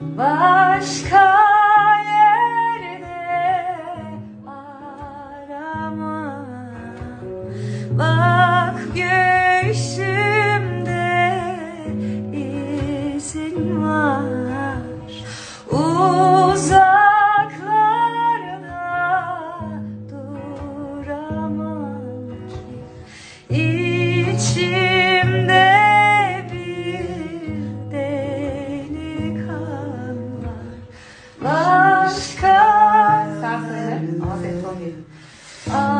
Başka yerde arama Bak göğsümde izin var. Uzak Oh.